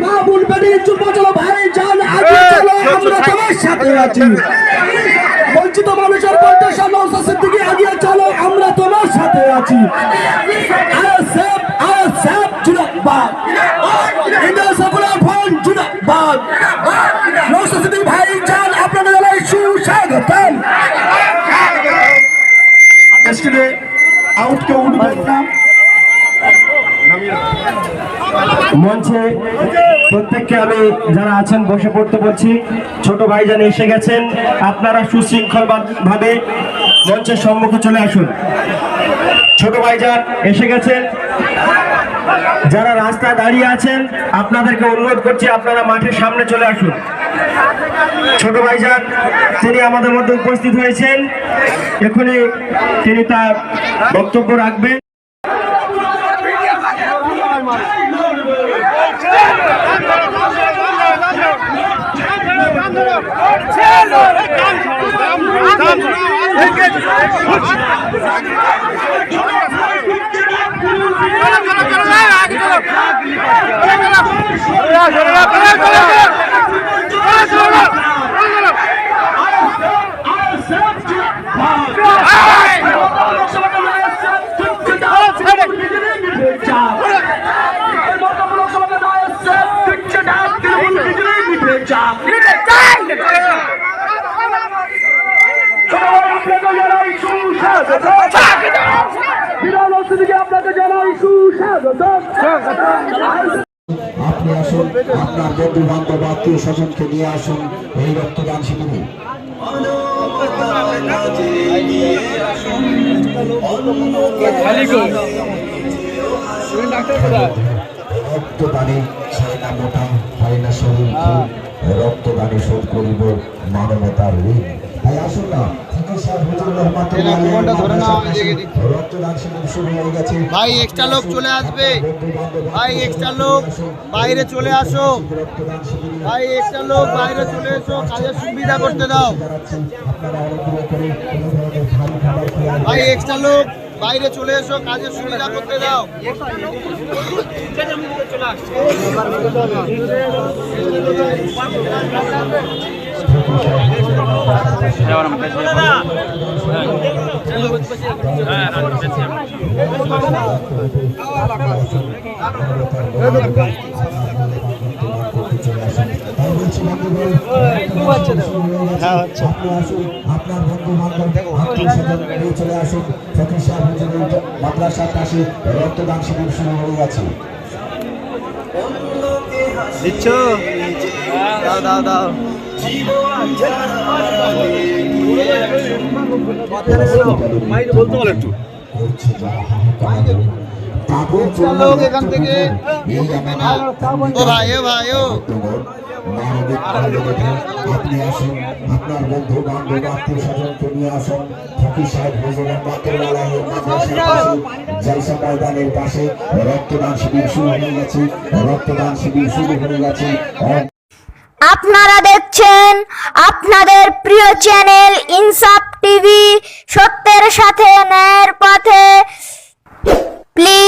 মা বুলবেনি চুপ চলো ভাই জান আগে চলো আমরা তোমার সাথে আছি। বঞ্চিত মানুষের কণ্ঠে নৌসা সিদ্দিকি আগিয়ে চলো আমরা তোমার সাথে আছি। আরএসএফ আরএসএফ জিন্দাবাদ। ইন্ডিয়া সেকুলার ফ্রন্ট জিন্দাবাদ। নৌসা সিদ্দিকি ভাই জান আপনাদের জানাই সুস্বাগতম আজকে আউট কেউ উঠবেন না মঞ্চে প্রত্যেককে আমি যারা আছেন বসে পড়তে বলছি ছোট ভাইজান এসে গেছেন আপনারা সুশৃঙ্খল ভাবে মঞ্চের সম্মুখে চলে আসুন। ছোট ভাইজান এসে গেছেন। যারা রাস্তায় দাঁড়িয়ে আছেন আপনাদেরকে অনুরোধ করছি আপনারা মাঠের সামনে চলে আসুন। ছোট ভাইজান তিনি আমাদের মধ্যে উপস্থিত হয়েছেন। এখনই তিনি তার বক্তব্য রাখবেন। আপনাকে জানাই সুস্বাগত আপনি আসুন, আপনার বন্ধু বান্ধব আত্মীয় স্বজনকে নিয়ে আসুন এই রক্তদান শিবিরে। রক্তদানে হয় না মোটা হয় না শরীর রক্তদানে শোধ করিব মানবতার ঋণ। তাই আসুন না ভাই এক্সট্রা লোক চলে আসবে। ভাই এক্সট্রা লোক বাইরে চলে আসো। ভাই এক্সট্রা লোক বাইরে চলে এসো কাজের সুবিধা করতে দাও। ভাই এক্সট্রা লোক বাইরে চলে এসো কাজের সুবিধা করতে দাও। আপনার বন্ধু বান্ধব নিয়ে চলে আসুন। ফকির সাহেব মাদ্রাসার পাশে রক্তদান শিবির শুরু হয়ে গেছে। দিচ্ছ? দাও দাও দাও। করছে যারা হাহাকার। তাদের লোক এখান থেকে। এই আমার ও ভাই ও ভাই ও আপনি আসুন। আপনার বন্ধু বান্ধব আত্মীয় স্বজনকে নিয়ে আসুন। সাহেব জলসা ময়দানের পাশে রক্তদান শিবির শুরু হয়ে গেছে। রক্তদান শিবির শুরু হয়ে গেছে। আপনারা দেখছেন আপনাদের প্রিয় চ্যানেল ইনসাফ টিভি। সত্যের সাথে ন্যায়ের পথে।